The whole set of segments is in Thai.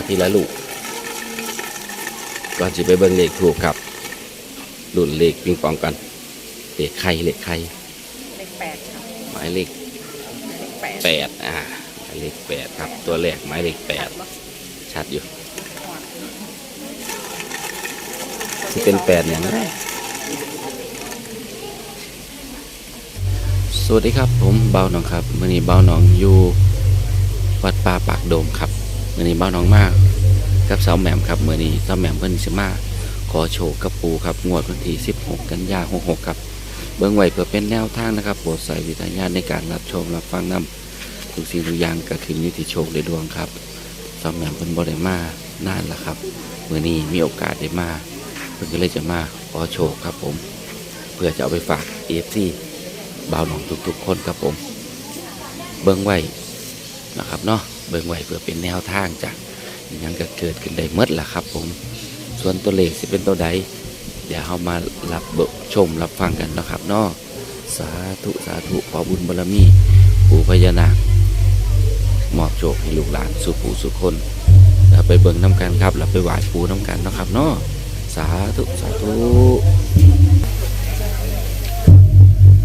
อาทิตย์ละลูกก่อนสิไปเบิ่งเลขถูกครับรุ่นเลขปิงปองกันเลขไข่เลขไข่เลขแปดครับหมายเลขเลขแปดแปดอ่าหมายเลขแปดครับ ตัวแรกหมายเลขแปดครับชัดอยู่ที่เป็นแปดอย่างไรสวัสดีครับผมเบาหนองครับมื่อนี้เบาหนองอยู่วัดป่าปากโดมครับ มื่อนี้เบาหนองมากกับสาวแหม่มครับมื่อนี้สาวแหม่มเพิ่นสิมาขอโชว์กับปูครับงวดวันที่ 16 กันยา66ครับ เบื้องไว้เพื่อเป็นแนวทางนะครับโปรดใส่วิทยาณในการรับชมรับฟังนำทุกสิ่งทุกอย่างก็ขึ้นอยู่ที่โชคและดวงครับสาวแหม่มเพิ่นบ่ได้มานานแล้วครับมื่อนี้มีโอกาสได้มาเพิ่นก็เลยจะมาขอโชคครับผม เพื่อจะเอาไปฝากเอฟซีบ่าวหนองทุกๆคนครับผม เบื้องไว้นะครับเนาะ เบื้องไว้เพื่อเป็นแนวทางจ้ะยังก็เกิดขึ้นได้เมื่อละครับ ผม ส่วนตัวเลขสิเป็นตัวใด เดี๋ยวเรามารับเบิกชมรับฟังกันนะครับเนาะสาธุสาธุขอบุญบารมีปู่พญานาคมอบโชคให้ลูกหลานสุปู่สุคนแล้วไปเบิ่งน้ำกันครับแล้วไปไหว้ปู่น้ำกันนะครับเนาะสาธุสาธุ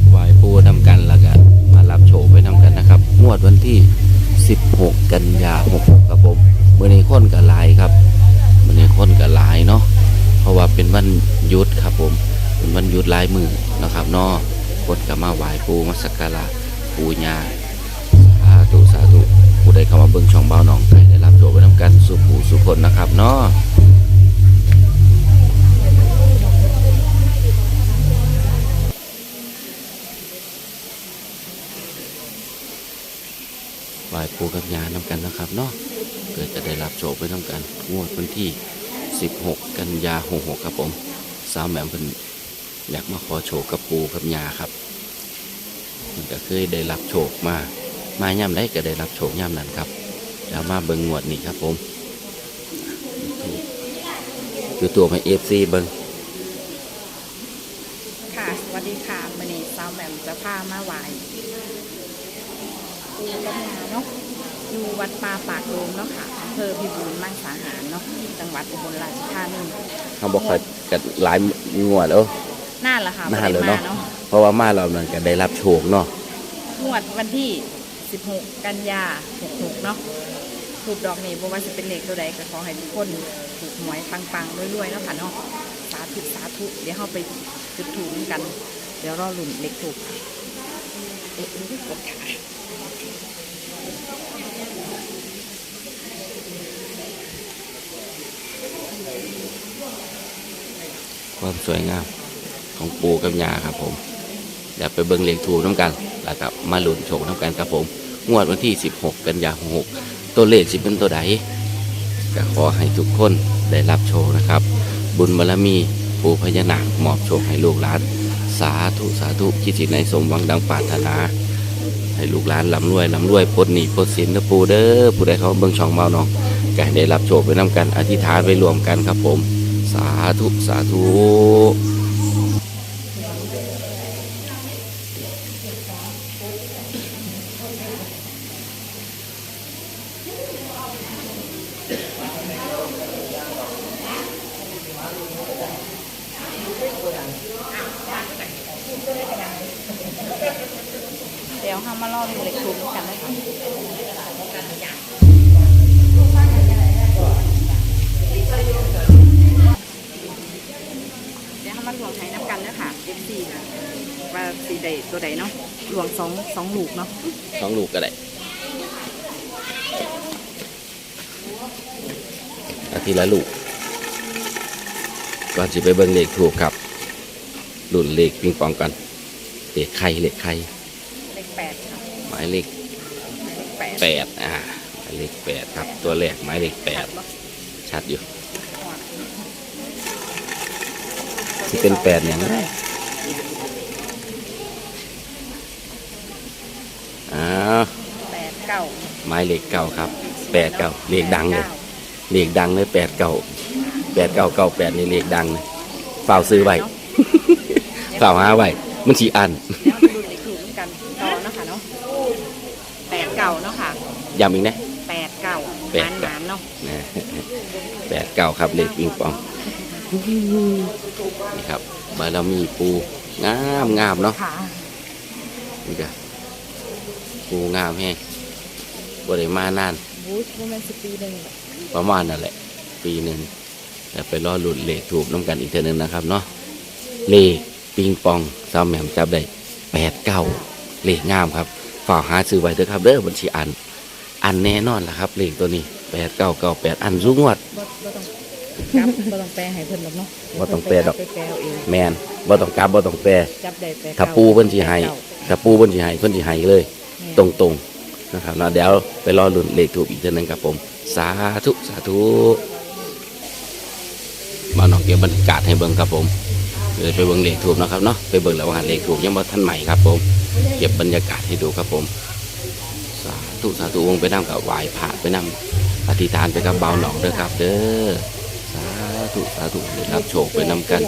ไหว้ปู่นำกันแล้วก็มารับโชคไปนำกันนะครับงวดวันที่ 16 กันยา66ครับผมเมื่อนี้คนกับลายครับเมื่อนี้คนกับลายเนาะเพราะว่าเป็นวันยุดครับผมเป็นวันยุดลายมือนะครับเนอคนก็มาไหว้ปูมาสักการะปูญาสาธุสาธุผู้ใดเข้ามาเบิ่งช่องเบาหนองไก่ได้รับตัวไปทำกันสุขูสุขคนนะครับเนาะ ปูกับญานำกันนะครับเนาะเพื่อจะได้รับโจทย์ไปทำกันงวดวันที่ 16 กันยา66ครับผมสาวแหม่มเพิ่นอยากมาขอโชคกับปูกับยาครับมันก็เคยได้รับโชคมา มาย่ำได้ก็ได้รับโชคย่ำนั้นครับแล้วมาเบิงงวดนี้ครับผมคือตัวมาเอฟซีเบิงค่ะ สวัสดีค่ะวันนี้สาวแหม่มจะพามาไหวปูกัญญาเนาะ อยู่วัดป่าปากโดมเนาะค่ะอำเภอพิบูลมังสาหารเนาะจังหวัดอุบลราชธานีเขาบอกเขากัหลายงวดแล้ว น่านละค่ะน่านเลยเนาะบ่ได้มเพราะว่ามาเรานั้นก็ได้รับโชคเนาะงวดวันที่ 16 กันยา66เนาะถูกดอกนี้บ่ว่าจะเป็นเลขตัวใดก็ขอให้ทุกคนถูกหวยปังๆรวยๆเนาะค่ะเนาะสาธุสาธุเดี๋ยวเราไปจุดถูกกัน เดี๋ยวรอลุ่นเลขถูกเอ๊ะนี่กดขา ความสวยงามของปูกับยาครับผมเดี๋ยวไปเบิงเลขถูน้ำกัน แล้วก็มาลุ้นโชคน้ำกันครับผม งวดวันที่ 16 กันยา66ตัวเลขสิเป็นตัวใดก็ขอให้ทุกคนได้รับโชคนะครับ บุญบารมีปู่พญานาคมอบโชคให้ลูกหลาน สาธุสาธุคิดสิในสมหวังดังปรารถนา ให้ลูกหลานลำรวยลำรวยพ้นหนีพ้นสินนะปูเด้อผู้ใดเขาเบิ่งช่องเมาน้องก็ให้ได้รับโชคไปน้ำกัน อธิษฐานไปรวมกันครับผม สาธุ สาธุ เดี๋ยวห้ามมารอดูเลขถูกกันนะคะ สองสองลูกเนาะสองลูกก็ได้อาทิตย์ละลูกก่อนสิไปเบิ่งเลขถูกครับรุ่นเลขปิงปองกันเลขไข่เลขไข่เลขแปดครับหมายเลขเลขแปดแปดอ่าหมายเลขแปดครับตัวแรกหมายเลขแปดครับชัดอยู่ที่เป็นแปดอย่างไรอ้าว แปดเก้าหมายเลขเก้าครับแปดเก้าเลขดังเลยเลขดังเลยแปดเก้าแปดเก้าเก้าแปดนี่เลขดังเลยเฝ้าซื้อไว้เฝ้าหาไว้มันสีอันแล้วมาดูเลขถูกกันต่อเนาะค่ะเนาะแปดเก้าเนาะค่ะย้ำอีกนะแปดเก้าแแปหดมานหมานๆเนาะนะแปดเก้าครับเลขปิงปองนี่ครับบารมีปูงามงามเนาะค่ะนี่จ้ะปูงามแห้ง บริมานานบูธประมาณสิบปีหนึ่งประมาณนั่นแหละ ปีหนึ่งแต่ไปรอหลุดเลขถูกน้ำกันอีกเท่านึงนะครับเนาะเลขปิงปองสามแหม่มจับได้แปดเก้าเลขงามครับฝากหาซื้อไว้เถอะครับเด้อบัญชีอัน อันแน่นอนล่ะครับเลขตัวนี้แปดเก้าเก้าแปดอันสูงวดบ่บ่ต้องกลับบ่ต้องแปลให้เพิ่นหรอกเนาะบ่ต้องแปลดอกไปแปลเอาเองแมนบ่ต้องกลับบ่ต้องแปรจับได้แปลถ้าปูเพิ่นสิให้ถ้าปูเพิ่นสิให้เพิ่นสิให้เลย ตรงๆ นะครับเนาะเดี๋ยวไปรอลุ้นเลขถูกอีกเทีนึงครับผม สาธุ สาธุ มาหนอกเก็บบรรยากาศให้เบิ่งครับผมเดี๋ยวไปเบิ่งเลขถูกนะครับเนาะไปเบิ่งแล้วว่าเลขถูกยังบ่ทันใหม่ครับผมเก็บบรรยากาศให้ดูครับผม สาธุ สาธุวงไปนั่งกับไหว้พระไปนั่งอธิษฐานไปกับเบาหนองเด้อครับ เด้อสาธุสาธุได้รับโชคไปนำกัน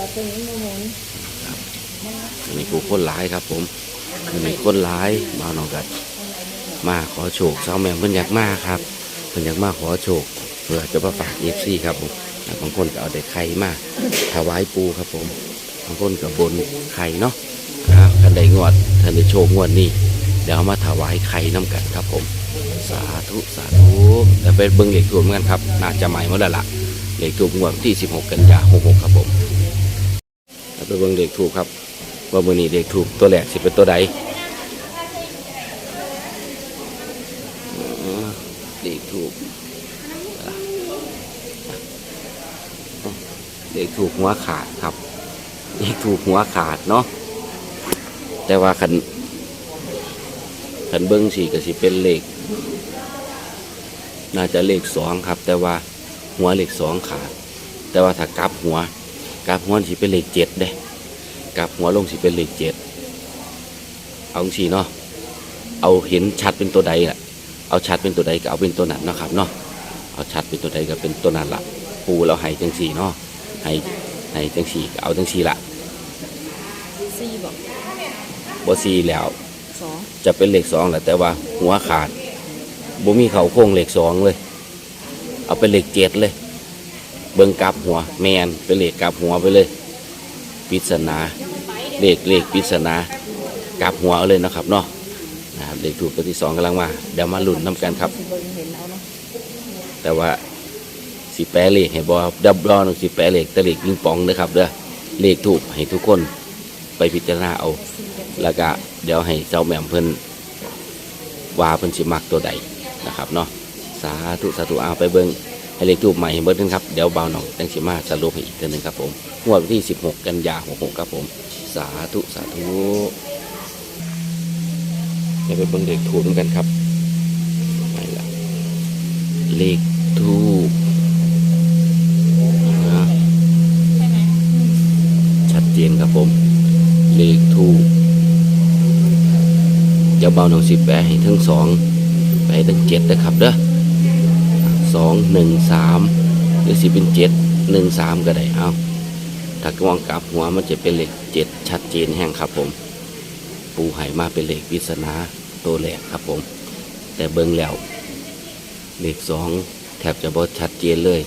มีผู้คนหลายครับผมมีคนหลายมาหนองกัน มาขอโชคสาวแม่เพิ่นอยากมาครับเพิ่นอยากมาขอโชคเพื่อจะมาฝากเอฟซีครับผมบางคนก็เอาได้ไข่มาถวายปูครับผมบางคนก็บนไข่เนาะอ่ากันได้งวดท่านได้โชคงวดนี้เดี๋ยวเอามาถวายไข่น้ำกันครับผม สาธุสาธุแต่เป็นเบิ้งเหล็กถูกเหมือนกันครับน่าจะใหม่เมื่อแล้วล่ะเหล็กถูกงวดที่ 16 กันยา66ครับผมแล้วไปเบิ้งเหล็กถูกครับว่ามือนี้เด็กถูกตัวแรกสิเป็นตัวใดอ๋อเด็กถูกอะ เด็กถูกหัวขาดครับเด็กถูกหัวขาดเนาะแต่ว่าขันขันเบิ้งสี่ก็สิเป็นเลขน่าจะเลขสองครับ แต่ว่าหัวเลขสองขาด แต่ว่าถ้ากลับหัวกลับหัวสิเป็นเลขเจ็ดเด้กลับหัวลงสิเป็นเลขเจ็ดเอาสีเนาะเอาเห็นชัดเป็นตัวใดล่ะ เอาชัดเป็นตัวใดก็เอาเป็นตัวนั้นเนาะครับเนาะเอาชัดเป็นตัวใดก็เป็นตัวนั้นละปูเราให้จังสีเนาะ ให้ให้จังสีก็เอาจังสีละสี่บอกบ่สีแล้วสองจะเป็นเลขสองแหละแต่ว่าหัวขาดบ่มีเขาโค้งเลขสองเลย เอาเป็นเลขเจ็ดเลย เบิ่งกลับหัวแมนเป็นเลขกลับหัวไปเลยปริศนาเลขเลขปริศนากลับหัวเอาเลยนะครับเนาะนะครับเลขถูกตัวที่สองกำลังมาเดี๋ยวมาลุ้นน้ำกันครับสิเบิ่งเห็นเอาเนาะแต่ว่า สิแปลเลขให้บอดับรอนสิแปลเลขต่เลขปิงปองนะครับเด้อเลขถูกให้ทุกคนไปพิจารณาเอา แล้วก็เดี๋ยวให้เจ้าแหม่มเพิ่นว่าเพิ่นสิมักตัวใดนะครับเนาะสาธุสาธุเอาไปเบิ่งให้เลขทูบใหม่ให้เบิ่งกันครับเดี๋ยวเบาหน่องจังสิมาสรุปให้อีกเทื่อหนึงครับผมงวดวันที่ 16 กันยา66ครับผม สาธุสาธุเดี๋ยวไปเบิ่งเลขทูบกันครับไปละเลขทูบนะชัด เจนครับผม เลขทูบจะเบาหนังสิบแปดให้ทั้งสองไปทั้งเจ็ดนะครับเด้อสองหนึ่งสามหรือสิเป็นเจ็ดหนึ่งสามก็ได้เอาถ้ากวางกลับหัวมันจะเป็นเลขเจ็ดชัดเจนแห้งครับผม ปูไหมาเป็นเลขวิศนาตัวแรกครับผม แต่เบิ่งแล้ว เลขสองแทบจะบอชัดเจนเลย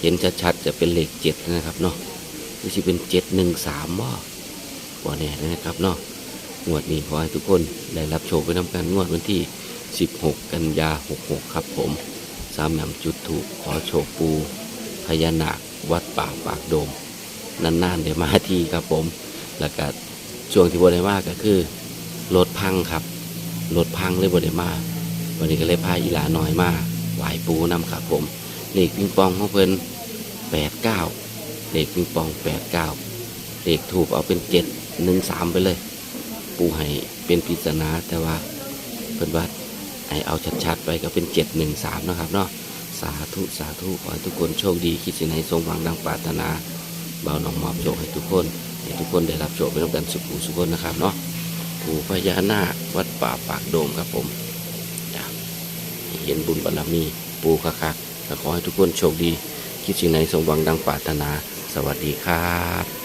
เห็นชัดๆจะเป็นเลขเจ็ดนะครับเนาะ หรือสิเป็นเจ็ดหนึ่งสามบ่บ่แน่นะครับเนาะงวดนี้ขอให้ทุกคนได้รับโชคไปนำกันงวดวันที่ 16 กันยา 66 ครับผม สามแหม่มจุดถูกขอโชคปูพญานาควัดป่าปากโดม นานๆเดี๋ยวมาที่ครับผม แล้วก็ช่วงที่บได้มาก็คือรถพังครับรถพังเลยบได้มาวันนี้ก็เลยพาอีหลาน้อยมาไหวปูนำครับผมเลขปิงปองของเพิ่น89เเลขปิงปอง89เลขถูกเอาเป็น7 1 3ไปเลย ปูให้เป็นปริศนาแต่ว่าเพิ่นว่าให้เอาชัดๆไปก็เป็นเจ็ดหนึ่งสามนะครับเนาะสาธุสาธุขอให้ทุกคนโชคดีคิดสิ่งไหนสมหวังดังปรารถนาเบาหนองมอบโชคให้ทุกคนให้ทุกคนได้รับโชคไปด้วยกันสุขสุขคนนะครับเนาะปู่พญานาควัดป่าปากโดมครับผมจ้ะให้เห็นบุญบารมี ปูคักๆก็ขอให้ทุกคนโชคดี คิดสิ่งไหนสมหวังดังปรารถนา สวัสดีครับ